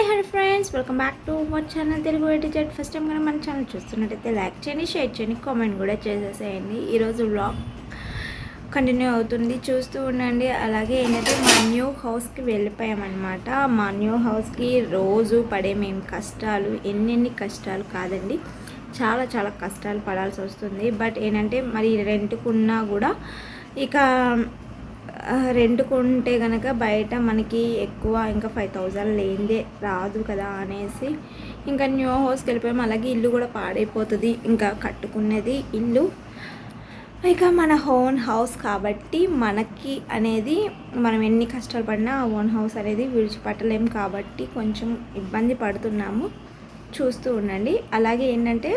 Hi hello friends. Welcome back to my channel. Telugu ఎడిజెడ్ first time కానీ మన channel చూస్తున్నట్టయితే like చేయండి share చేయండి కామెంట్ కూడా చేసేసేయండి. ఈరోజు వ్లాగ్ కంటిన్యూ అవుతుంది. చూస్తూ ఉండండి. అలాగే ఏంటంటే మా న్యూ హౌస్కి వెళ్ళిపోయామన్నమాట. మా న్యూ హౌస్కి రోజు పడే మేము కష్టాలు ఎన్నెన్ని కష్టాలు కాదండి. చాలా చాలా కష్టాలు పడాల్సి వస్తుంది. బట్ ఏంటంటే మరి రెంట్కున్నా కూడా ఇక రెంట్కు ఉంటే కనుక బయట మనకి ఎక్కువ ఇంకా ఫైవ్ థౌజండ్ లేనిదే రాదు కదా అనేసి ఇంకా న్యూ హౌస్కి వెళ్ళిపోయాము. అలాగే ఇల్లు కూడా పాడైపోతుంది. ఇంకా కట్టుకునేది ఇల్లు. ఇక మన ఓన్ హౌస్ కాబట్టి మనకి అనేది మనం ఎన్ని కష్టాలు పడినా ఆ ఓన్ హౌస్ అనేది విడిచిపెట్టలేం కాబట్టి కొంచెం ఇబ్బంది పడుతున్నాము. చూస్తూ ఉండండి. అలాగే ఏంటంటే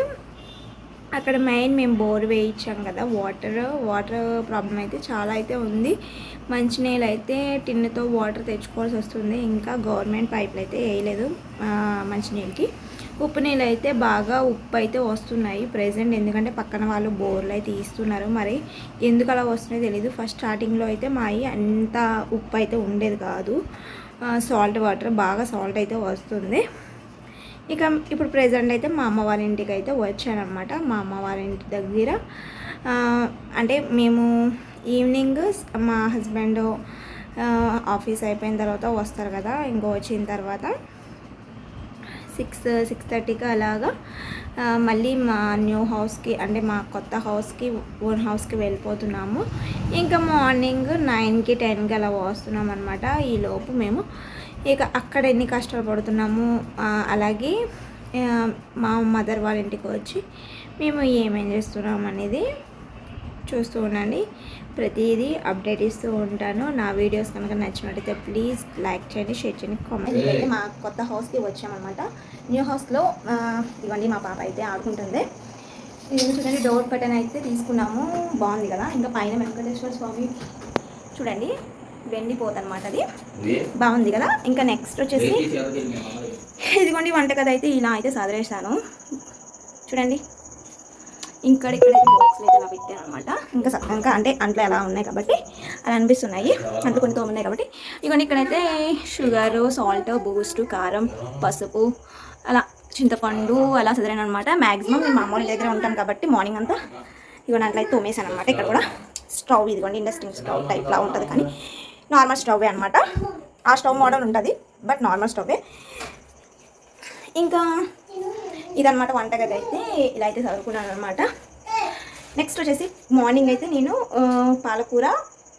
అక్కడ మెయిన్ మేము బోర్ వేయించాం కదా వాటర్ వాటర్ ప్రాబ్లం అయితే చాలా అయితే ఉంది. మంచినీళ్ళు అయితే టిన్నుతో వాటర్ తెచ్చుకోవాల్సి వస్తుంది. ఇంకా గవర్నమెంట్ పైపులు అయితే వేయలేదు మంచినీళ్ళకి ఉప్పు నీళ్ళు అయితే బాగా ఉప్పు అయితే వస్తున్నాయి ప్రెసెంట్ ఎందుకంటే పక్కన వాళ్ళు బోర్లు అయితే ఇస్తున్నారు. మరి ఎందుకు అలా వస్తున్నాయో తెలియదు ఫస్ట్ స్టార్టింగ్లో అయితే మా అయ్యి అంత ఉప్పు అయితే ఉండేది కాదు. సాల్ట్ వాటర్ బాగా సాల్ట్ అయితే వస్తుంది. ఇక ఇప్పుడు ప్రజెంట్ అయితే మా అమ్మ వాళ్ళ ఇంటికి అయితే వచ్చానమాట మా అమ్మ వాళ్ళ ఇంటి దగ్గర. అంటే మేము ఈవినింగ్ మా హస్బెండ్ ఆఫీస్ అయిపోయిన తర్వాత వస్తారు కదా ఇంకో వచ్చిన తర్వాత. సిక్స్ సిక్స్ థర్టీకి అలాగా మళ్ళీ మా న్యూ హౌస్కి అంటే మా కొత్త హౌస్కి ఓన్ హౌస్కి వెళ్ళిపోతున్నాము. ఇంకా మార్నింగ్ నైన్కి టెన్కి అలా వస్తున్నాం అనమాట ఈలోపు మేము ఇక అక్కడ ఎన్ని కష్టాలు పడుతున్నాము అలాగే మా మదర్ వాళ్ళ ఇంటికి వచ్చి మేము ఏమేం చేస్తున్నాం అనేది చూస్తూ ఉండండి. ప్రతిదీ అప్డేట్ ఇస్తూ ఉంటాను. నా వీడియోస్ కనుక నచ్చినట్టయితే ప్లీజ్ లైక్ చేయండి షేర్ చేయండి కామెంట్ అయితే మా కొత్త హౌస్కి వచ్చామన్నమాట. న్యూ హౌస్లో ఇవ్వండి మా పాప అయితే ఆడుకుంటుంది. ఇది చూడండి డోర్ కటన్ అయితే తీసుకున్నాము. బాగుంది కదా? ఇంకా పైన వెంకటేశ్వర స్వామి చూడండి. వెండిపోతుంది అనమాట అది బాగుంది కదా? ఇంకా నెక్స్ట్ వచ్చేసి ఇదిగోండి వంటగది అయితే ఇలా అయితే సదరేసాను చూడండి. ఇక్కడ ఇక్కడ బాక్స్లు అయితే అలా పెట్టాను అనమాట ఇంకా ఇంకా అంటే అంట్లో ఎలా ఉన్నాయి కాబట్టి అలా అనిపిస్తున్నాయి. అంట్లు కొన్ని తోమున్నాయి కాబట్టి. ఇవన్నీ ఇక్కడైతే షుగరు సాల్ట్ బూస్ట్ కారం పసుపు అలా చింతపండు అలా చదివాను అనమాట మ్యాక్సిమం నేను మా అమ్మ దగ్గర ఉంటాను కాబట్టి మార్నింగ్ అంతా ఇవన్నీ అట్లా అయితే తోమేశాను అనమాట ఇక్కడ కూడా. స్టవ్ ఇదిగోండి ఇండస్ట్రింగ్ స్టవ్ టైప్లా ఉంటుంది కానీ నార్మల్ స్టవ్వే అనమాట ఆ స్టవ్ మోడల్ ఉంటుంది బట్ నార్మల్ స్టవ్వే. ఇంకా ఇదనమాట వంటగది అయితే ఇలా అయితే చదువుకున్నాను అనమాట నెక్స్ట్ వచ్చేసి మార్నింగ్ అయితే నేను పాలకూర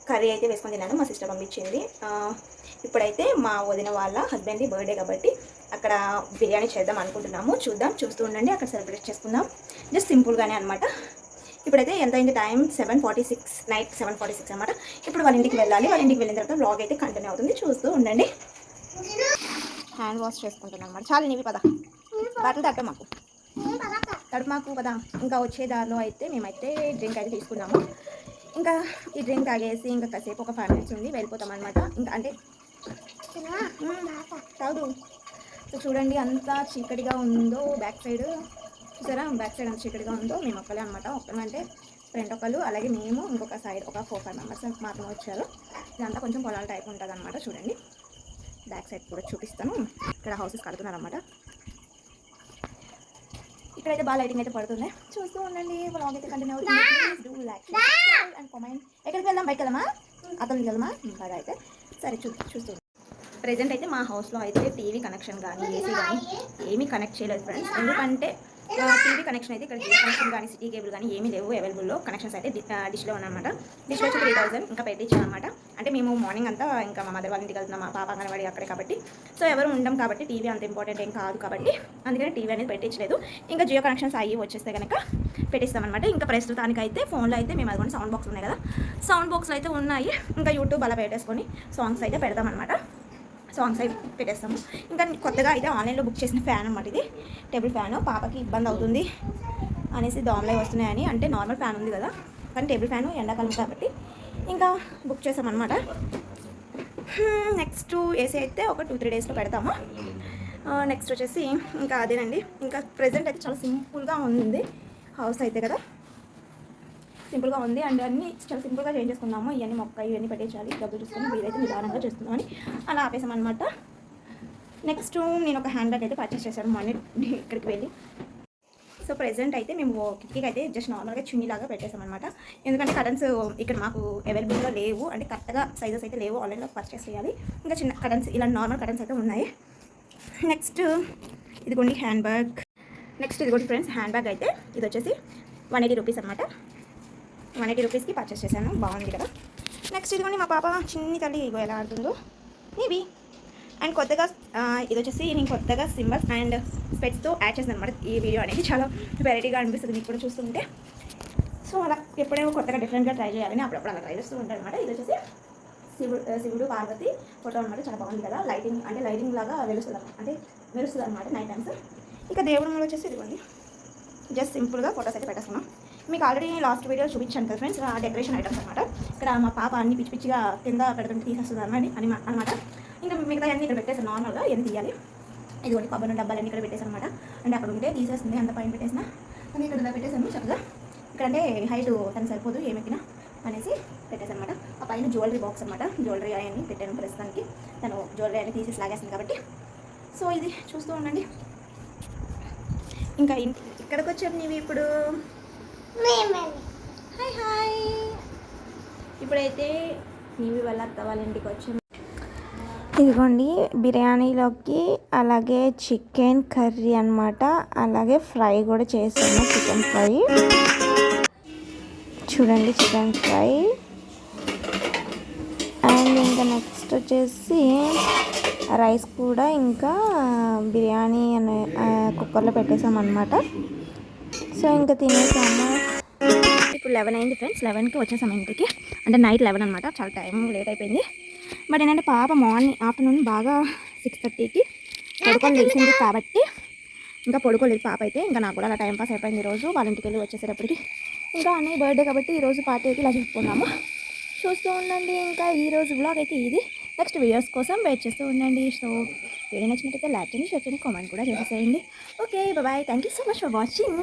కర్రీ అయితే వేసుకొని తిన్నాను మా సిస్టర్ పంపించింది. ఇప్పుడైతే మా వదిన వాళ్ళ హస్బెండ్ది బర్త్డే కాబట్టి అక్కడ బిర్యానీ చేద్దాం అనుకుంటున్నాము. చూద్దాం చూస్తూ ఉండండి అక్కడ సెలబ్రేట్ చేసుకుందాం. జస్ట్ సింపుల్గానే అనమాట ఇప్పుడైతే ఎంత అయింది time seven forty six night seven forty six అనమాట ఇప్పుడు వాళ్ళ ఇంటికి వెళ్ళాలి. వాళ్ళ ఇంటికి వెళ్ళిన తర్వాత బ్లాగ్ అయితే కంటిన్యూ అవుతుంది. చూస్తూ ఉండండి. హ్యాండ్ వాష్ చేసుకుంటున్నాను అనమాట చాలా నీవి పద. బట్టలు తట్ట మాకు. తడుపు మాకు కదా. ఇంకా వచ్చే దారిలో అయితే మేమైతే డ్రింక్ అయితే తీసుకున్నాము ఇంకా ఈ డ్రింక్ తాగేసి ఇంకా కాసేపు ఒక ఫైవ్ మినిట్స్ ఉంది. వెళ్ళిపోతాం అనమాట ఇంకా అంటే సో చూడండి అంత చీకటిగా ఉందో బ్యాక్ సైడ్ చూసారా? బ్యాక్ సైడ్ అంత చీకటిగా ఉందో మేము ఒక్కలే అనమాట ఒక్కలంటే ఫ్రంట్ ఒకళ్ళు అలాగే మేము ఇంకొక సైడ్ ఒక ఫోర్ ఫైవ్ మెంబర్స్ మాత్రం వచ్చారు. ఇదంతా కొంచెం పొలాల టైప్ ఉంటుంది అనమాట చూడండి. బ్యాక్ సైడ్ కూడా చూపిస్తాను. ఇక్కడ హౌసెస్ కడుతున్నారు అనమాట ఇక్కడైతే బాగా లైటింగ్ అయితే పడుతుంది. చూస్తూ ఉండండి బ్లాగ్ అయితే కంటిన్యూ అవుతుంది. Please do like and comment ఎక్కడికి వెళ్దాం? బైక్ వెళ్దామా? అతనికి వెళ్దామా? బాగా అయితే. సరే చూ చూస్తూ ప్రజెంట్ అయితే మా హౌస్లో అయితే టీవీ కనెక్షన్ కానీ ఏసీ కానీ ఏమీ కనెక్ట్ చేయలేదు ఫ్రెండ్స్ ఎందుకంటే టీవీ కనెక్షన్ అయితే ఇక్కడ జియో కనెక్షన్ కానీ సిటీ కేబుల్ కానీ ఏమీ లేవు అవైలబుల్లో కనెక్షన్స్ అయితే డిష్లో ఉన్నాయన్నమాట. డిష్లో వచ్చి త్రీ థౌసండ్ ఇంకా పెట్టించామన్నమాట అంటే మేము మార్నింగ్ అంతా ఇంకా మా మదర్ వాళ్ళ ఇంటికి వెళ్తున్నాం మా పాప అంగన్వాడి అక్కడే కాబట్టి. సో ఎవరు ఉండం కాబట్టి టీవీ అంత ఇంపార్టెంట్ ఏం కాదు కాబట్టి అందుకని టీవీ అనేది పెట్టించలేదు. ఇంకా జియో కనెక్షన్స్ అయ్యి వచ్చేస్తే కనుక పెట్టిస్తామన్నమాట ఇంకా ప్రస్తుతానికి అయితే ఫోన్లో అయితే మేము అదిగోండి సౌండ్ బాక్స్ ఉన్నాయి కదా. సౌండ్ బాక్స్లు అయితే ఉన్నాయి. ఇంకా యూట్యూబ్ అలా పెట్టేసుకొని సాంగ్స్ అయితే పెడతామన్నమాట సాంగ్స్ అవి పెట్టేస్తాము. ఇంకా కొత్తగా అయితే ఆన్లైన్లో బుక్ చేసిన ఫ్యాన్ అన్నమాట ఇది. Table fan. పాపకి ఇబ్బంది అవుతుంది అనేసి దోమలే వస్తున్నాయని. అంటే నార్మల్ ఫ్యాన్ ఉంది కదా. కానీ టేబుల్ ఫ్యాన్ ఎండాకాలం కాబట్టి ఇంకా బుక్ చేసామన్నమాట. నెక్స్ట్ ఏసీ అయితే ఒక టూ త్రీ డేస్లో పెడతాము. నెక్స్ట్ వచ్చేసి ఇంకా అదేనండి. ఇంకా ప్రజెంట్ అయితే చాలా సింపుల్గా ఉంది. హౌస్ అయితే కదా. సింపుల్గా ఉంది. అండ్ అన్ని చాలా సింపుల్గా చేంజ్ చేసుకున్నాము. ఇవన్నీ మొక్క ఇవన్నీ పెట్టేయాలి. డబ్బులు చూసుకొని వీలైతే నిదానంగా చేస్తున్నామని అలా ఆపేసామన్నమాట. నెక్స్ట్ నేను ఒక హ్యాండ్ బ్యాగ్ అయితే పర్చేస్ చేశాను. మార్నింగ్ ఇక్కడికి వెళ్ళి. సో ప్రెసెంట్ అయితే మేము కిటికీకి అయితే జస్ట్ నార్మల్గా చున్నీలాగా పెట్టేసామన్నమాట. అనమాట ఎందుకంటే కటన్స్ ఇక్కడ మాకు అవైలబుల్గా లేవు. అంటే కరెక్ట్గా సైజెస్ అయితే లేవు. ఆన్లైన్లో పర్చేస్ చేయాలి. ఇంకా చిన్న కటన్స్ ఇలా నార్మల్ కటన్స్ అయితే ఉన్నాయి. నెక్స్ట్ ఇదిగోండి హ్యాండ్ బ్యాగ్. నెక్స్ట్ ఇదిగోండి ఫ్రెండ్స్ హ్యాండ్ బ్యాగ్ అయితే. ఇది వచ్చేసి వన్ ఎయిటీ రూపీస్ అనమాట వన్ ఎయిటీ రూపీస్కి పర్చేస్ చేశాను. బాగుంది కదా? నెక్స్ట్ ఇదిగోండి మా పాప చిన్ని తల్లి ఇగో ఎలా ఆడుతుందో. మేబీ అండ్ కొత్తగా ఇది వచ్చేసి నేను కొత్తగా సింబల్స్ అండ్ స్పెట్స్తో యాడ్ చేసాను అనమాట ఈ వీడియో అనేది చాలా వెరైటీగా అనిపిస్తుంది మీకు కూడా చూస్తుంటే. సో అలా ఎప్పుడైనా కొత్తగా డిఫరెంట్గా ట్రై చేయాలని అప్పుడప్పుడు అలా ట్రై చేస్తూ ఉంటాను అనమాట ఇది వచ్చేసి శివుడు శివుడు పార్వతి ఫోటో అనమాట చాలా బాగుంది కదా? లైటింగ్ అంటే లైటింగ్ లాగా వెలుస్తుంది అంటే మెరుస్తుంది అనమాట నైట్ టైమ్స్ ఇక దేవుడు వచ్చేసి ఇదిగోండి. జస్ట్ సింపుల్గా ఫొటోస్ అయితే పెట్టేస్తున్నాం. మీకు ఆల్రెడీ లాస్ట్ వీడియో చూపించాను కదా ఫ్రెండ్స్ ఆ డెకరేషన్ ఐటమ్స్ అనమాట ఇక్కడ మా పాప అన్ని పిచ్చి పిచ్చిగా కింద పెడుతుంటే తీసేస్తుంది అని అనమాట ఇంకా మిగతా అన్ని ఇక్కడ పెట్టేసాను నార్మల్గా ఏం తీయాలి? ఇదిగోండి కొబ్బరి డబ్బాలన్నీ ఇక్కడ పెట్టేసాను అనమాట అంటే అక్కడ ఉంటే తీసేస్తుంది అంత పైన పెట్టేసిన. కానీ ఇక్కడ ఇలా పెట్టేసాను చక్కగా. ఇక్కడ అంటే హైట్ తను సరిపోదు ఏమెక్కినా అనేసి పెట్టేసాను అనమాట ఆ పైన జ్యువెలరీ బాక్స్ అనమాట జ్యువెలరీ అవన్నీ పెట్టాను ప్రస్తుతానికి. తను జ్యువెలరీ అన్ని తీసేసి లాగేస్తుంది కాబట్టి. సో ఇది చూస్తూ ఉండండి. ఇంకా ఇంటి ఇక్కడికి వచ్చాను నీవి ఇప్పుడు హాయ్ హాయ్. ఇప్పుడైతే నీవి వాళ్ళ అత్త వాళ్ళ ఇంటికి వచ్చాము ఇదిగోండి బిర్యానీలోకి అలాగే చికెన్ కర్రీ అన్నమాట అలాగే ఫ్రై కూడా చేసాము చికెన్ ఫ్రై. చూడండి చికెన్ ఫ్రై. అండ్ ఇంకా నెక్స్ట్ వచ్చేసి రైస్ కూడా ఇంకా బిర్యానీ అనే కుక్కర్లో పెట్టేసాం అనమాట సో ఇంకా తినేసాము. ఇప్పుడు లెవెన్ అయింది ఫ్రెండ్స్ లెవెన్కి వచ్చేసాము ఇంటికి అంటే నైట్ లెవెన్ అనమాట చాలా టైం లేట్ అయిపోయింది. బట్ ఏంటంటే పాప మార్నింగ్ ఆఫ్టర్నూన్ బాగా సిక్స్ థర్టీకి పడుకొని లేచింది కాబట్టి ఇంకా పడుకోలేదు పాప అయితే. ఇంకా నాకు కూడా అలా టైం పాస్ అయిపోయింది ఈరోజు వాళ్ళ ఇంటికి వెళ్ళి వచ్చేసేటప్పటికి ఇంకా అన్నయ్య బర్త్డే కాబట్టి ఈరోజు పార్టీ అయితే ఇలా చెప్పుకున్నాము చూస్తూ ఉండండి ఇంకా ఈ రోజు బ్లాగ్ అయితే ఇది. నెక్స్ట్ వీడియోస్ కోసం వెయిట్ చేస్తూ ఉండండి. సో వీడియో నచ్చినట్టయితే లైక్ చేయండి షేర్ చేయండి కామెంట్ కూడా చేసేసేయండి. Okay bye thank you so much for watching